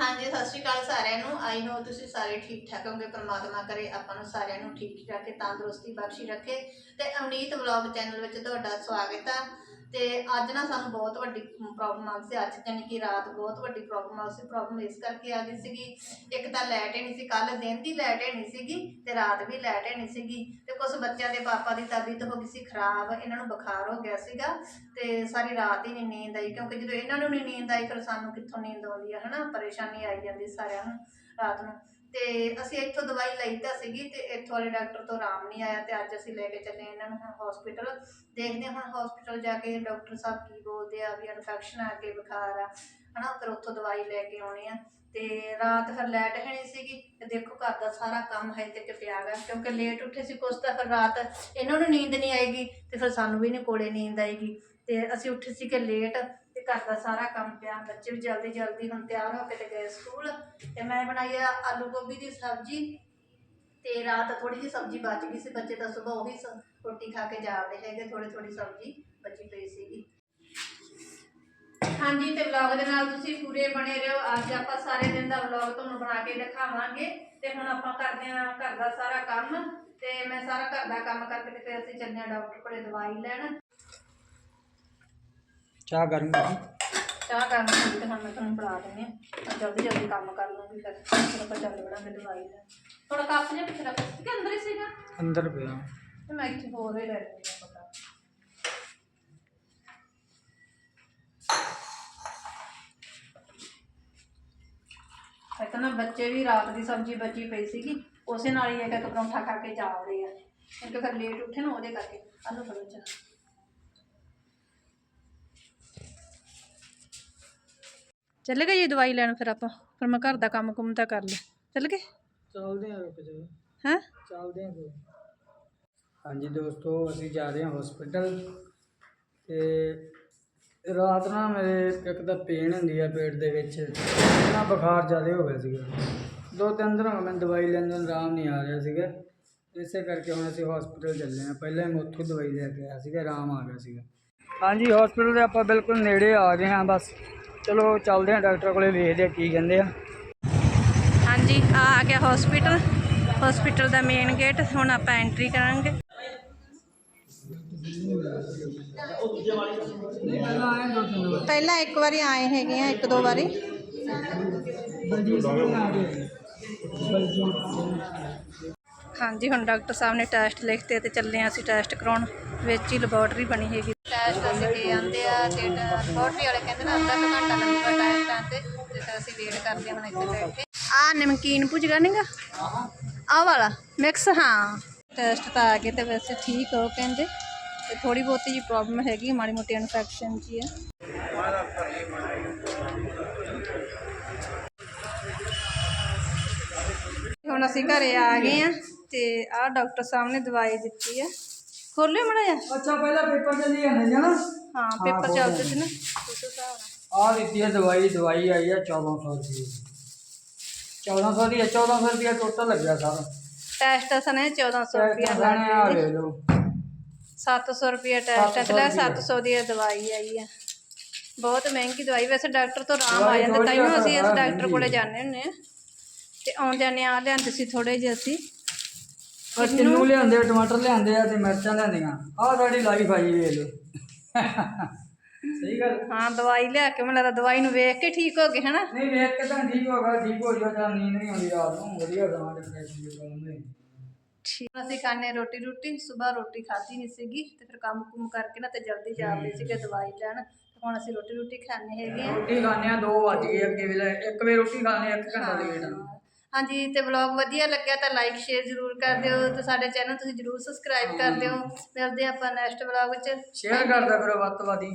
ਹਾਂਜੀ, ਸਤਿ ਸ਼੍ਰੀ ਅਕਾਲ ਸਾਰਿਆਂ ਨੂੰ। ਆਈ ਹੋ ਤੁਸੀਂ ਸਾਰੇ ਠੀਕ ਠਾਕ ਹੋਗੇ ਪ੍ਰਮਾਤਮਾ ਕਰੇ ਆਪਾਂ ਨੂੰ ਸਾਰਿਆਂ ਨੂੰ ਠੀਕ ਰੱਖੇ ਤੰਦਰੁਸਤੀ ਬਖਸ਼ੀ ਰੱਖੇ। ਤੇ ਅਵਨੀਤ ਵਲੌਗ ਚੈਨਲ ਵਿੱਚ ਤੁਹਾਡਾ ਸਵਾਗਤ ਆ। ਤੇ ਅੱਜ ਨਾ ਸਾਨੂੰ ਬਹੁਤ ਵੱਡੀ ਪ੍ਰੋਬਲਮ ਆ ਗਈ ਸੀ। ਅੱਜ ਜਾਣੀ ਕਿ ਰਾਤ ਬਹੁਤ ਵੱਡੀ ਪ੍ਰੋਬਲਮ ਆ ਸੀ। ਪ੍ਰੋਬਲਮ ਇਸ ਕਰਕੇ ਆ ਗਈ ਸੀਗੀ, ਇੱਕ ਤਾਂ ਲਾਈਟ ਹੀ ਨਹੀਂ ਸੀ। ਕੱਲ ਦਿਨ ਦੀ ਲਾਈਟ ਹੀ ਨਹੀਂ ਸੀਗੀ ਤੇ ਰਾਤ ਵੀ ਲਾਈਟ ਹੀ ਨਹੀਂ ਸੀਗੀ। ਤੇ ਕੁਝ ਬੱਚਿਆਂ ਦੇ ਪਾਪਾ ਦੀ ਤਬੀਅਤ ਹੋ ਗਈ ਸੀ ਖਰਾਬ, ਇਹਨਾਂ ਨੂੰ ਬੁਖਾਰ ਹੋ ਗਿਆ ਸੀਗਾ ਤੇ ਸਾਰੀ ਰਾਤ ਹੀ ਨਹੀਂ ਨੀਂਦ ਆਈ ਕਿਉਂਕਿ ਜਦੋਂ ਇਹਨਾਂ ਨੂੰ ਨਹੀਂ ਨੀਂਦ ਆਈ ਫਿਰ ਸਾਨੂੰ ਕਿੱਥੋਂ ਨੀਂਦ ਆਉਂਦੀ ਹੈ ਹਨਾ? ਪਰੇਸ਼ਾਨੀ ਆਈ ਜਾਂਦੀ ਸਾਰਿਆਂ ਨੂੰ, ਰਾਤ ਨੂੰ। ਤੇ ਅਸੀਂ ਇੱਥੋਂ ਦਵਾਈ ਲਈ ਤਾਂ ਸੀਗੀ ਤੇ ਇੱਥੋਂ ਵਾਲੇ ਡਾਕਟਰ ਤੋਂ ਆਰਾਮ ਨਹੀਂ ਆਇਆ ਤੇ ਅੱਜ ਅਸੀਂ ਲੈ ਕੇ ਚੱਲੇ ਇਹਨਾਂ ਨੂੰ ਹੁਣ ਹਸਪੀਟਲ ਦੇਖਦੇ ਹਾਂ ਹੁਣ ਹਸਪੀਟਲ ਜਾ ਕੇ ਡਾਕਟਰ ਸਾਹਿਬ ਕੀ ਬੋਲਦੇ ਆ ਵੀ ਇਨਫੈਕਸ਼ਨ ਆ ਕੇ ਬੁਖਾਰ ਆ। ਹਨਾ, ਫਿਰ ਉੱਥੋਂ ਦਵਾਈ ਲੈ ਕੇ ਆਉਣੀ ਆ। ਤੇ ਰਾਤ ਫਿਰ ਲਾਈਟ ਹੈ ਨਹੀਂ ਸੀਗੀ ਤੇ ਦੇਖੋ ਘਰ ਦਾ ਸਾਰਾ ਕੰਮ ਹੈ ਤੇ ਪਿਆ ਗਾ, ਕਿਉਂਕਿ ਲੇਟ ਉੱਠੇ ਸੀ ਕੁਛ ਤਾਂ ਫਿਰ ਰਾਤ ਇਹਨਾਂ ਨੂੰ ਨੀਂਦ ਨਹੀਂ ਆਏਗੀ ਤੇ ਫਿਰ ਸਾਨੂੰ ਵੀ ਨਹੀਂ ਕੋਲੇ ਨੀਂਦ ਆਏਗੀ। ਤੇ ਅਸੀਂ ਉੱਠੇ ਸੀ ਕਿ ਲੇਟ ਘਰ ਦਾ ਸਾਰਾ ਕੰਮ ਪਿਆ, ਬੱਚੇ ਵੀ ਜਲਦੀ ਜਲਦੀ ਹੁਣ ਤਿਆਰ ਹੋ ਕੇ ਤੇ ਗਏ ਸਕੂਲ। ਤੇ ਮੈਂ ਬਣਾਈ ਆ ਆਲੂ ਗੋਭੀ ਦੀ ਸਬਜ਼ੀ ਤੇ ਰਾਤ ਥੋੜੀ ਜਿਹੀ ਸਬਜ਼ੀ ਬਚ ਗਈ ਸੀ, ਬੱਚੇ ਤਾਂ ਸਵੇਰ ਉਹੀ ਰੋਟੀ ਖਾ ਕੇ ਜਾਵੜੇ ਹੈਗੇ ਥੋੜੀ ਥੋੜੀ ਸਬਜ਼ੀ ਬਚੀ ਪਈ ਸੀਗੀ। ਹਾਂਜੀ, ਤੇ ਵਲੌਗ ਦੇ ਨਾਲ ਤੁਸੀਂ ਪੂਰੇ ਬਣੇ ਰਹੋ। ਅੱਜ ਆਪਾਂ ਸਾਰੇ ਦਿਨ ਦਾ ਵਲੌਗ ਤੁਹਾਨੂੰ ਬਣਾ ਕੇ ਦਿਖਾਵਾਂਗੇ। ਤੇ ਹੁਣ ਆਪਾਂ ਕਰਦੇ ਹਾਂ ਘਰ ਦਾ ਸਾਰਾ ਕੰਮ। ਤੇ ਮੈਂ ਸਾਰਾ ਘਰ ਦਾ ਕੰਮ ਕਰਕੇ ਤੇ ਫਿਰ ਅਸੀਂ ਚੱਲੇ ਡਾਕਟਰ ਕੋਲੇ ਦਵਾਈ ਲੈਣ। ਚਾਹ ਗਰਮ ਕਰ ਚਾਹ ਕਰਨ ਨੂੰ ਤੇ ਹੁਣ ਮੈਂ ਤੁਹਾਨੂੰ ਫੜਾ ਦਿੰਦੀ ਹਾਂ। ਜਲਦੀ ਜਲਦੀ ਕੰਮ ਕਰ ਲੂੰਗੀ ਫਿਰ। ਫਿਰ ਆਪਾਂ ਚੱਲ ਵੜਾਂਗੇ ਦਵਾਈ ਲੈਣ। ਥੋੜਾ ਕੱਪ ਜਿਹਾ ਪਿੱਛੇ ਰੱਖ। ਕਿ ਅੰਦਰ ਹੀ ਸੀਗਾ। ਅੰਦਰ ਪਿਆ। ਤੇ ਮੈਂ ਇੱਥੇ ਹੋਰ ਹੀ ਲੈ ਲੈਂਦੀ ਹਾਂ ਪਤਾ। ਇੱਕ ਨਾ ਬੱਚੇ ਵੀ ਰਾਤ ਦੀ ਸਬਜ਼ੀ ਬਚੀ ਪਈ ਸੀਗੀ। ਉਸੇ ਨਾਲ ਹੀ ਇੱਕ ਇੱਕ ਪਰੌਂਠਾ ਖਾ ਕੇ ਜਾ ਵੜੇ ਆ। ਕਿਉਂਕਿ ਫਿਰ ਲੇਟ ਉੱਠੇ ਨਾ ਉਹਦੇ ਕਰਕੇ। ਆਲੂ ਚੱਲ ਗਏ ਜੀ ਦਵਾਈ ਲੈਣ ਫਿਰ ਆਪਾਂ ਫਿਰ ਮੈਂ ਘਰ ਦਾ ਕੰਮ ਕੁੰਮ ਤਾਂ ਕਰ ਲਿਆ ਚੱਲ ਗਏ? ਚੱਲਦੇ ਆਂ ਰੁਕ ਜਾ ਹੈਂ? ਚੱਲਦੇ ਆਂ ਕੋਈ ਹਾਂਜੀ ਦੋਸਤੋ ਅਸੀਂ ਜਾ ਰਹੇ ਹਾਂ ਹਸਪੀਟਲ ਤੇ ਰਾਤ ਨਾ ਮੇਰੇ ਇੱਕ ਤਾਂ ਪੇਨ ਹੁੰਦੀ ਆ ਪੇਟ ਦੇ ਵਿੱਚ। ਨਾ ਬੁਖਾਰ ਜ਼ਿਆਦਾ ਹੋ ਗਿਆ ਸੀਗਾ। ਦੋ ਤਿੰਨ ਦਿਨ ਹੋ ਗਏ ਮੈਨੂੰ ਦਵਾਈ ਲੈਣ ਨੂੰ ਆਰਾਮ ਨਹੀਂ ਆ ਰਿਹਾ ਸੀਗਾ। ਇਸੇ ਕਰਕੇ ਹੁਣ ਅਸੀਂ ਹਸਪੀਟਲ ਚੱਲੇ ਹਾਂ। ਪਹਿਲਾਂ ਮੈਂ ਉੱਥੋਂ ਦਵਾਈ ਲੈ ਕੇ ਆਇਆ ਸੀਗਾ ਆਰਾਮ ਆ ਗਿਆ ਸੀਗਾ। ਹਾਂਜੀ ਹਸਪੀਟਲ ਦੇ ਆਪਾਂ ਬਿਲਕੁਲ ਨੇੜੇ ਆ ਗਏ ਹਾਂ ਬਸ। ਚਲੋ ਚੱਲਦੇ ਹਾਂ ਡਾਕਟਰ ਕੋਲੇ ਵੇਖਦੇ ਹਾਂ ਕੀ ਕਹਿੰਦੇ ਆ ਹਾਂਜੀ ਆ ਆ ਗਿਆ ਹਸਪੀਟਲ ਹਸਪੀਟਲ ਦਾ ਮੇਨ ਗੇਟ ਹੁਣ ਆਪਾਂ ਐਂਟਰੀ ਕਰਾਂਗੇ ਪਹਿਲਾਂ ਇੱਕ ਵਾਰੀ ਆਏ ਹੈਗੇ ਆ ਇੱਕ ਦੋ ਵਾਰੀ ਹਾਂਜੀ ਹੁਣ ਡਾਕਟਰ ਸਾਹਿਬ ਨੇ ਟੈਸਟ ਲਿਖਤੇ ਤੇ ਚੱਲੇ ਆ ਅਸੀਂ ਟੈਸਟ ਕਰਾਉਣ ਵਿੱਚ ਹੀ ਲੈਬੋਰਟਰੀ ਬਣੀ ਹੈਗੀ। ਟੈਸਟ ਅਸੀਂ ਦੇ ਆਂਦੇ ਆ ਤੇ ਲੈਬੋਰਟਰੀ ਵਾਲੇ ਕਹਿੰਦੇ ਨਾ ਅੱਧਾ ਕੁ ਘੰਟਾ ਲੱਗੂਗਾ ਟੈਸਟਾਂ ਤੇ ਤੇ ਫਿਰ ਅਸੀਂ ਵੇਟ ਕਰਦੇ ਹਾਂ ਹੁਣ ਇੱਥੇ ਬੈਠ ਕੇ। ਆ ਨਮਕੀਨ ਪੁੱਜਗਾ ਨਹੀਂਗਾ ਆ ਵਾਲਾ ਮਿਕਸ ਹਾਂ। ਟੈਸਟ ਤਾਂ ਆ ਗਏ ਤੇ ਵੈਸੇ ਠੀਕ ਹੋ ਕਹਿੰਦੇ ਤੇ ਥੋੜੀ ਬਹੁਤੀ ਜੀ ਪ੍ਰੋਬਲਮ ਹੈਗੀ ਮਾੜੀ ਮੋਟੀ ਇਨਫੈਕਸ਼ਨ ਜੀ ਹੈ ਹੁਣ ਅਸੀਂ ਘਰੇ ਆ ਗਏ ਆ ਤੇ ਆਹ ਡਾਕਟਰ ਸਾਹਿਬ ਨੇ ਦਵਾਈ ਦਿੱਤੀ ਆ। ਖੋਲਿਓ ਮੜਾ ਜਾ ਅੱਛਾ ਪਹਿਲਾਂ ਪੇਪਰ ਚੱਲੀ ਜਾਂਦੇ ਸੀ ਨਾ? ਹਾਂ ਪੇਪਰ ਚੱਲਦੇ ਸੀ ਨਾ। ਉਸ ਹਿਸਾਬ ਨਾਲ। ਆ ਦਿੱਤੀ ਹੈ ਦਵਾਈ ਦਵਾਈ ਆਈ ਹੈ 1400 ਰੁਪਏ 1400 ਦੀ ਹੈ 1400 ਰੁਪਏ ਟੋਟਲ ਲੱਗਿਆ ਸਾਰਾ। ਟੈਸਟ ਸਨੇ 1400 ਰੁਪਿਆ ਆ ਲੱਗ ਲੈ ਲਓ। 700 ਰੁਪਿਆ ਟੈਸਟ ਹੈ ਤੇ ਲੈ 700 700 ਦੀ ਇਹ ਦਵਾਈ ਆਈ ਆ। ਬਹੁਤ ਮਹਿੰਗੀ ਦਵਾਈ। ਵੈਸੇ ਡਾਕਟਰ ਤੋਂ ਆਰਾਮ ਆ ਦਵਾਈ ਜਾਂਦਾ ਥੋੜ੍ਹੀ ਤਾਈਓ ਆ ਅਸੀਂ ਇਸ ਤਾਂ ਡਾਕਟਰ ਮਹਿੰਗੀ ਕੋਲੇ ਹੈ। ਜਾਂਦੇ ਹੁੰਨੇ ਆ। ਤੇ ਆਉਂਦਿਆਂ ਨੇ ਆ ਲਿਆਂਦੇ ਸੀ ਥੋੜੇ ਜਿਹੇ ਅਸੀਂ। ਆ ਕਿੰਨੂ ਲਿਆਂਦੇ ਆ, ਟਮਾਟਰ ਲਿਆਂਦੇ ਆ ਤੇ ਮਿਰਚਾਂ ਲਿਆਂਦੀਆਂ। ਆਹ ਸਾਡੀ ਲਾਈਫ ਆਈ ਵੇਖ ਲਓ। ਸਹੀ ਗੱਲ। ਹਾਂ ਦਵਾਈ ਲਿਆ ਕੇ ਮੈਨੂੰ ਲੱਗਦਾ ਦਵਾਈ ਨੂੰ ਵੇਖ ਕੇ ਠੀਕ ਹੋ ਗਏ ਹਨਾ? ਨਹੀਂ ਵੇਖ ਕੇ ਤਾਂ ਠੀਕ ਹੋ ਗਿਆ ਠੀਕ ਹੋ ਜਾਊਗਾ ਤਾਂ ਨੀਂਦ ਨਹੀਂ ਆਉਂਦੀ ਰਾਤ ਨੂੰ। ਵਧੀਆ ਦੇ ਫਰੈਸ਼ ਹੋ ਜਾਂਦੇ ਠੀਕ। ਅਸੀਂ ਖਾਣੇ ਰੋਟੀ ਰੋਟੀ ਸਵੇਰ ਰੋਟੀ ਖਾਧੀ ਨਹੀਂ ਸੀਗੀ ਤੇ ਫਿਰ ਕੰਮ ਕੁਮ ਕਰਕੇ ਨਾ ਤੇ ਜਲਦੀ ਜਾਂਦੇ ਸੀਗੇ ਦਵਾਈ ਲੈਣ। ਤੇ ਹੁਣ ਅਸੀਂ ਰੋਟੀ ਰੋਟੀ ਖਾਣੇ ਹੈਗੇ ਆ ਰੋਟੀ ਖਾਣੇ ਆ 2 ਵੱਜ ਗਏ ਅੱਗੇ ਵੇਲੇ। 1 ਵਜੇ ਰੋਟੀ ਖਾਣੇ 1 ਘੰਟਾ ਲੇਟ ਆ। ਹਾਂਜੀ, ਤੇ ਵਲੌਗ ਵਧੀਆ ਲੱਗਿਆ ਤਾਂ ਲਾਈਕ ਸ਼ੇਅਰ ਜ਼ਰੂਰ ਕਰ ਦਿਓ ਤੇ ਸਾਡੇ ਚੈਨਲ ਤੁਸੀਂ ਜ਼ਰੂਰ ਸਬਸਕ੍ਰਾਈਬ ਕਰ ਦਿਓ। ਮਿਲਦੇ ਆਪਾਂ ਨੈਕਸਟ ਵਲੌਗ 'ਚ। ਸ਼ੇਅਰ ਕਰਦਾ ਕਰੋ ਵੱਧ ਤੋਂ ਵੱਧ ਹੀ।